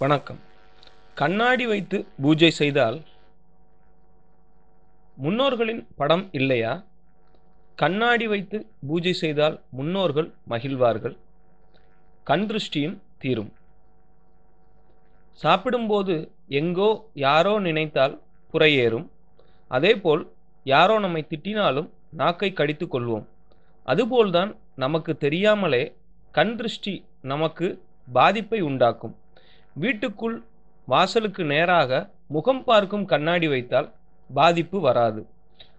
வணக்கம். கண்ணாடி வைத்து பூஜை செய்தால் முன்னோர்களின் படம் இல்லையா? கண்ணாடி வைத்து பூஜை செய்தால் முன்னோர்கள் மகிழ்வார்கள். கண் திருஷ்டியும் தீரும். சாப்பிடும்போது எங்கோ யாரோ நினைத்தால் புறையேறும். அதேபோல் யாரோ நம்மை திட்டினாலும் நாக்கை கடித்து கொள்வோம். அதுபோல்தான் நமக்கு தெரியாமலே கண் திருஷ்டி நமக்கு பாதிப்பை உண்டாக்கும். வீட்டுக்குள் வாசலுக்கு நேராக முகம் பார்க்கும் கண்ணாடி வைத்தால் பாதிப்பு வராது.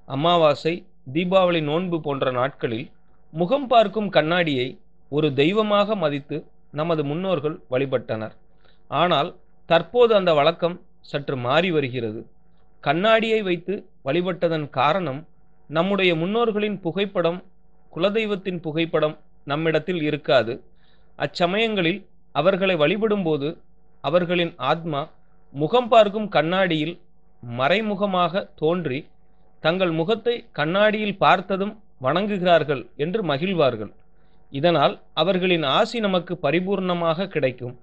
அமாவாசை தீபாவளி நோன்பு போன்ற நாட்களில் முகம் பார்க்கும் கண்ணாடியை ஒரு தெய்வமாக மதித்து நமது முன்னோர்கள் வழிபட்டனர். ஆனால் தற்போது அந்த வழக்கம் சற்று மாறி வருகிறது. கண்ணாடியை வைத்து வழிபட்டதன் காரணம் நம்முடைய முன்னோர்களின் புகைப்படம் குலதெய்வத்தின் புகைப்படம் நம்மிடத்தில் இருக்காது. அச்சமயங்களில் அவர்களை வழிபடும்போது அவர்களின் ஆத்மா முகம் பார்க்கும் கண்ணாடியில் மறைமுகமாக தோன்றி தங்கள் முகத்தை கண்ணாடியில் பார்த்ததும் வணங்குகிறார்கள் என்று மகிழ்வார்கள். இதனால் அவர்களின் ஆசி நமக்கு பரிபூர்ணமாக கிடைக்கும்.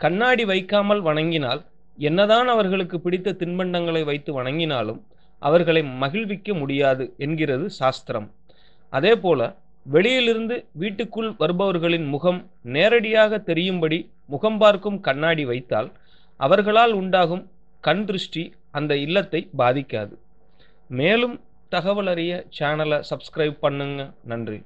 கண்ணாடி வைக்காமல் வணங்கினால் என்னதான் அவர்களுக்கு பிடித்த தின்பண்டங்களை வைத்து வணங்கினாலும் அவர்களை மகிழ்விக்க முடியாது என்கிறது சாஸ்திரம். அதேபோல வெளியிலிருந்து வீட்டுக்குள் வருபவர்களின் முகம் நேரடியாக தெரியும்படி முகம் பார்க்கும் கண்ணாடி வைத்தால் அவர்களால் உண்டாகும் கண் திருஷ்டி அந்த இல்லத்தை பாதிக்காது. மேலும் தகவல் அறிய சேனலை சப்ஸ்கிரைப் பண்ணுங்க. நன்றி.